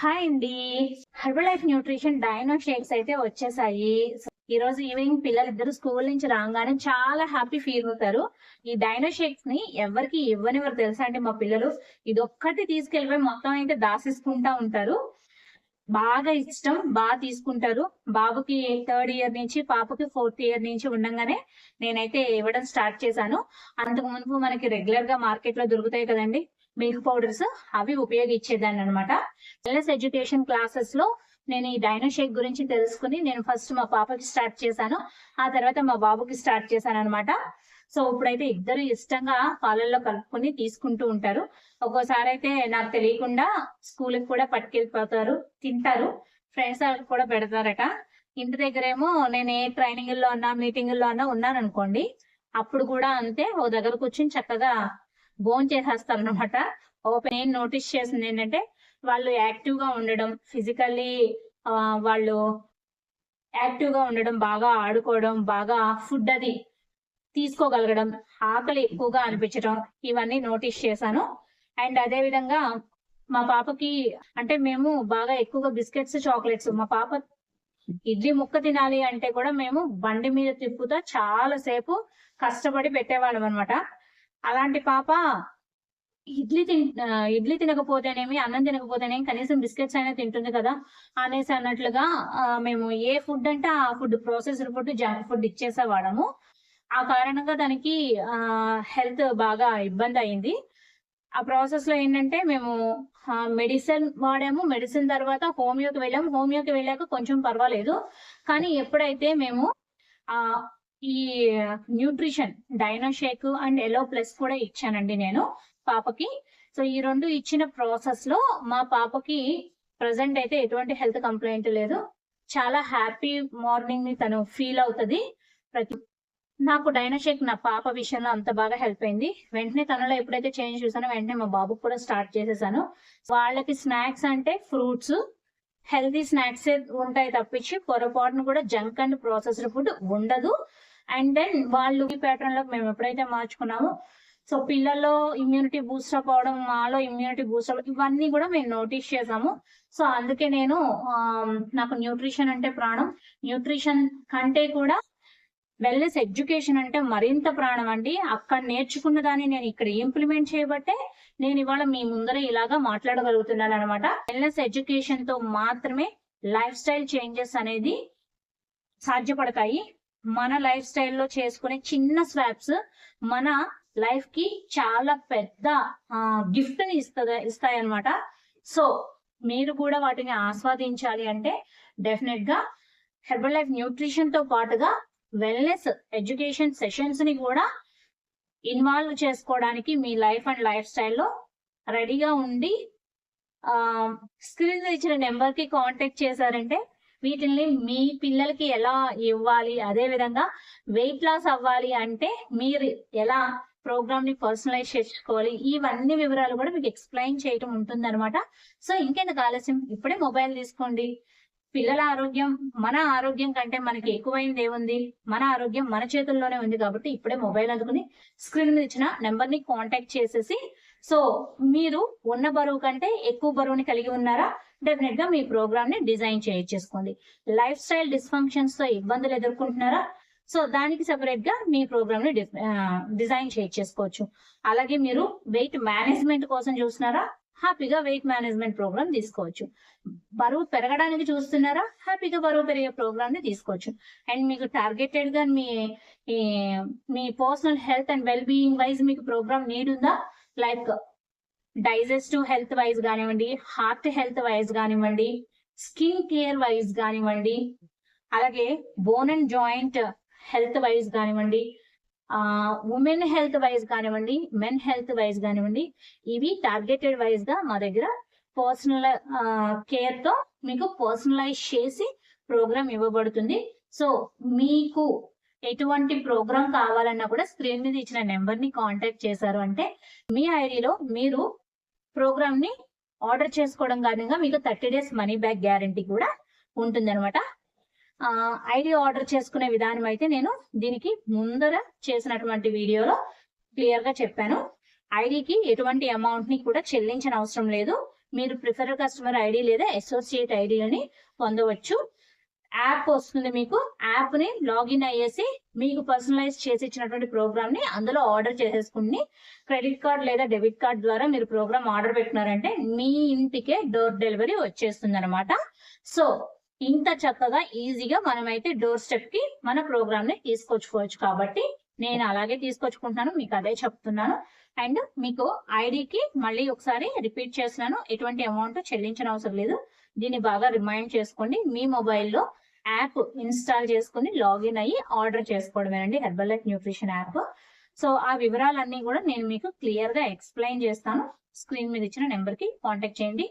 Hi అండి. Herbalife nutrition dino shakes అయితే వచ్చేసాయి. ఈ రోజు ఈవినింగ్ పిల్లలు ఇద్దరు స్కూల్ నుంచి రాగానే చాలా హ్యాపీ ఫీల్ అవుతారు. ఈ డైనో షేక్స్ని ఎవరికి ఇవ్వనివ్వరు తెలుసా అండి మా పిల్లలు? ఇది ఒక్కటి తీసుకెళ్ళిపోయి మొత్తం అయితే దాసేసుకుంటా ఉంటారు. బాగా ఇష్టం బాగా తీసుకుంటారు. బాబుకి థర్డ్ ఇయర్ నుంచి పాపకి ఫోర్త్ ఇయర్ నుంచి ఉండగానే నేనైతే ఇవ్వడం స్టార్ట్ చేశాను. అంతకు మునుపు మనకి రెగ్యులర్గా మార్కెట్లో దొరుకుతాయి కదండి. మిల్క్ పౌడర్స్ అవి ఉపయోగించేదాన్ని అనమాట వెల్నెస్ ఎడ్యుకేషన్ క్లాసెస్లో నేను ఈ డైనో షేక్ గురించి తెలుసుకుని నేను ఫస్ట్ మా పాపకి స్టార్ట్ చేశాను. ఆ తర్వాత మా బాబుకి స్టార్ట్ చేశాను అనమాట సో ఇప్పుడైతే ఇద్దరు ఇష్టంగా పాలల్లో కలుపుకొని తీసుకుంటూ ఉంటారు. ఒక్కోసారి అయితే నాకు తెలియకుండా స్కూల్కి కూడా పట్టుకెళ్ళిపోతారు తింటారు. ఫ్రెండ్స్ వాళ్ళకి కూడా పెడతారట. ఇంటి దగ్గరేమో నేను ఏ ట్రైనింగ్లో అన్నా మీటింగ్లో అన్నా ఉన్నాను అనుకోండి అప్పుడు కూడా అంతే ఓ దగ్గర కూర్చుని చక్కగా బోన్ చేసేస్తారు అనమాట ఓపెన్ నోటీస్ చేసింది ఏంటంటే వాళ్ళు యాక్టివ్గా ఉండడం ఫిజికల్లీ వాళ్ళు యాక్టివ్గా ఉండడం బాగా ఆడుకోవడం బాగా ఫుడ్ అది తీసుకోగలగడం ఆకలి ఎక్కువగా అనిపించడం ఇవన్నీ నోటీస్ చేశాను. అండ్ అదే విధంగా మా పాపకి అంటే మేము బాగా ఎక్కువగా బిస్కెట్స్ చాక్లెట్స్ మా పాప ఇడ్లీ ముక్క తినాలి అంటే కూడా మేము బండి మీద తిప్పుతా చాలా సేపు కష్టపడి పెట్టేవాళ్ళం అనమాట అలాంటి పాప ఇడ్లీ తిన్ ఇడ్లీ తినకపోతేనేమి అన్నం తినకపోతేనేమి కనీసం బిస్కెట్స్ అయినా తింటుంది కదా అనేసి అన్నట్లుగా మేము ఏ ఫుడ్ అంటే ఆ food processor food junk food ఇచ్చేసేవాడము ఆ కారణంగా దానికి హెల్త్ బాగా ఇబ్బంది అయింది. ఆ ప్రాసెస్లో ఏంటంటే మేము మెడిసిన్ వాడాము. మెడిసిన్ తర్వాత హోమియోకి వెళ్ళాము. హోమియోకి వెళ్ళాక కొంచెం పర్వాలేదు. కానీ ఎప్పుడైతే మేము ఆ ఈ nutrition dino shake and aloe plus కూడా ఇచ్చానండి నేను పాపకి. సో ఈ రెండు ఇచ్చిన ప్రాసెస్లో మా పాపకి ప్రజెంట్ అయితే ఎటువంటి హెల్త్ కంప్లైంట్ లేదు. చాలా హ్యాపీ మార్నింగ్ని తను ఫీల్ అవుతుంది. ప్రతి నాకు డైనోషేక్ నా పాప విషయంలో అంత బాగా హెల్ప్ అయింది. వెంటనే తనలో ఎప్పుడైతే చేంజ్ చూసానో వెంటనే మా బాబుకి కూడా స్టార్ట్ చేసేసాను. వాళ్ళకి స్నాక్స్ అంటే ఫ్రూట్స్ హెల్తీ స్నాక్స్ ఉంటాయి తప్పించి పొరపాటును కూడా జంక్ అండ్ ప్రాసెస్డ్ ఫుడ్ ఉండదు. అండ్ దెన్ వాళ్ళు ఈ ప్యాటర్న్లో మేము ఎప్పుడైతే మార్చుకున్నామో సో పిల్లల్లో ఇమ్యూనిటీ బూస్టప్ అవడం మాలో ఇమ్యూనిటీ బూస్టప్ ఇవన్నీ కూడా మేము నోటీస్ చేసాము. సో అందుకే నేను నాకు న్యూట్రిషన్ అంటే ప్రాణం. న్యూట్రిషన్ కంటే కూడా వెల్నెస్ ఎడ్యుకేషన్ అంటే మరింత ప్రాణం అండి. అక్కడ నేర్చుకున్న దాన్ని నేను ఇక్కడ ఇంప్లిమెంట్ చేయబట్టే నేను ఇవాళ మీ ముందర ఇలాగా మాట్లాడగలుగుతున్నాను అనమాట వెల్నెస్ ఎడ్యుకేషన్తో మాత్రమే లైఫ్ స్టైల్ చేంజెస్ అనేది సాధ్యపడతాయి. మన లైఫ్ స్టైల్లో చేసుకునే చిన్న స్వాప్స్ మన లైఫ్కి చాలా పెద్ద గిఫ్ట్ ఇస్తుంది ఇస్తాయి అనమాట సో మీరు కూడా వాటిని ఆస్వాదించాలి అంటే డెఫినెట్గా హెర్బల్ లైఫ్ న్యూట్రిషన్తో పాటుగా వెల్నెస్ ఎడ్యుకేషన్ సెషన్స్ని కూడా ఇన్వాల్వ్ చేసుకోవడానికి మీ లైఫ్ అండ్ లైఫ్ స్టైల్లో రెడీగా ఉండి స్క్రీన్ ఇచ్చిన నెంబర్కి కాంటాక్ట్ చేశారంటే వీటిని మీ పిల్లలకి ఎలా ఇవ్వాలి? అదే విధంగా వెయిట్ లాస్ అవ్వాలి అంటే మీరు ఎలా ప్రోగ్రామ్ని పర్సనలైజ్ చేసుకోవాలి? ఇవన్నీ వివరాలు కూడా మీకు ఎక్స్ప్లెయిన్ చేయటం ఉంటుంది అనమాట సో ఇంకెందుకు ఆలస్యం? ఇప్పుడే మొబైల్ తీసుకోండి. పిల్లల ఆరోగ్యం మన ఆరోగ్యం కంటే మనకి ఎక్కువైంది ఏముంది? మన ఆరోగ్యం మన చేతుల్లోనే ఉంది కాబట్టి ఇప్పుడే మొబైల్ అందుకుని స్క్రీన్ మీద ఇచ్చిన నెంబర్ని కాంటాక్ట్ చేసేసి సో మీరు ఉన్న బరువు కంటే ఎక్కువ బరువుని కలిగి ఉన్నారా? డెఫినెట్గా మీ ప్రోగ్రామ్ని డిజైన్ చేయించేసుకోండి. లైఫ్ స్టైల్ డిస్ఫంక్షన్స్తో ఇబ్బందులు ఎదుర్కొంటున్నారా? సో దానికి సెపరేట్గా మీ ప్రోగ్రామ్ని డిజైన్ చేయించేసుకోవచ్చు. అలాగే మీరు వెయిట్ మేనేజ్మెంట్ కోసం చూస్తున్నారా? హ్యాపీగా వెయిట్ మేనేజ్మెంట్ ప్రోగ్రామ్ తీసుకోవచ్చు. బరువు పెరగడానికి చూస్తున్నారా? హ్యాపీగా బరువు పెరిగే ప్రోగ్రామ్ని తీసుకోవచ్చు. అండ్ మీకు టార్గెటెడ్గా మీ మీ personal health and well being wise మీకు ప్రోగ్రామ్ నీడ్ ఉందా? లైక్ డైజెస్టివ్ హెల్త్ వైజ్ కానివ్వండి హార్ట్ హెల్త్ వైజ్ కానివ్వండి స్కిన్ కేర్ వైజ్ కానివ్వండి అలాగే bone and joint health wise కానివ్వండి ఉమెన్ హెల్త్ వైజ్ కానివ్వండి మెన్ హెల్త్ వైజ్ కానివ్వండి ఇవి టార్గెటెడ్ వైజ్గా మా దగ్గర పర్సనల్ కేర్తో మీకు పర్సనలైజ్ చేసి ప్రోగ్రామ్ ఇవ్వబడుతుంది. సో మీకు ఎటువంటి ప్రోగ్రామ్ కావాలన్నా కూడా స్క్రీన్ మీద ఇచ్చిన నెంబర్ని కాంటాక్ట్ చేశారు అంటే మీ ఐడిలో మీరు ప్రోగ్రామ్ని ఆర్డర్ చేసుకోవడం కారణంగా మీకు thirty days money back guarantee కూడా ఉంటుందన్నమాట. ఐడి ఆర్డర్ చేసుకునే విధానం అయితే నేను దీనికి ముందర చేసినటువంటి వీడియోలో క్లియర్గా చెప్పాను. ఐడికి ఎటువంటి అమౌంట్ని కూడా చెల్లించిన అవసరం లేదు. మీరు ప్రిఫర్ కస్టమర్ ఐడి లేదా అసోసియేట్ ఐడి అని పొందవచ్చు. యాప్ వస్తుంది మీకు. యాప్ని లాగిన్ అయ్యేసి మీకు పర్సనలైజ్ చేసి ఇచ్చినటువంటి ప్రోగ్రామ్ని అందులో ఆర్డర్ చేసేసుకుని క్రెడిట్ కార్డ్ లేదా డెబిట్ కార్డ్ ద్వారా మీరు ప్రోగ్రామ్ ఆర్డర్ పెట్టినారంటే మీ ఇంటికే డోర్ డెలివరీ వచ్చేస్తుంది అనమాట సో ఇంత చక్కగా ఈజీగా మనమైతే డోర్ స్టెప్కి మన ప్రోగ్రామ్ని తీసుకొచ్చుకోవచ్చు కాబట్టి నేను అలాగే తీసుకొచ్చుకుంటున్నాను మీకు అదే చెప్తున్నాను. అండ్ మీకు ఐడికి మళ్ళీ ఒకసారి రిపీట్ చేస్తున్నాను. ఎటువంటి అమౌంట్ చెల్లించిన అవసరం లేదు. దీన్ని బాగా రిమైండ్ చేసుకోండి. మీ మొబైల్లో యాప్ ఇన్స్టాల్ చేసుకుని లాగిన్ అయ్యి ఆర్డర్ చేసుకోవడమేనండి Herbalife nutrition app. So ఆ వివరాలన్నీ కూడా నేను మీకు క్లియర్గా ఎక్స్ప్లెయిన్ చేస్తాను. స్క్రీన్ మీద ఇచ్చిన నెంబర్కి కాంటాక్ట్ చేయండి.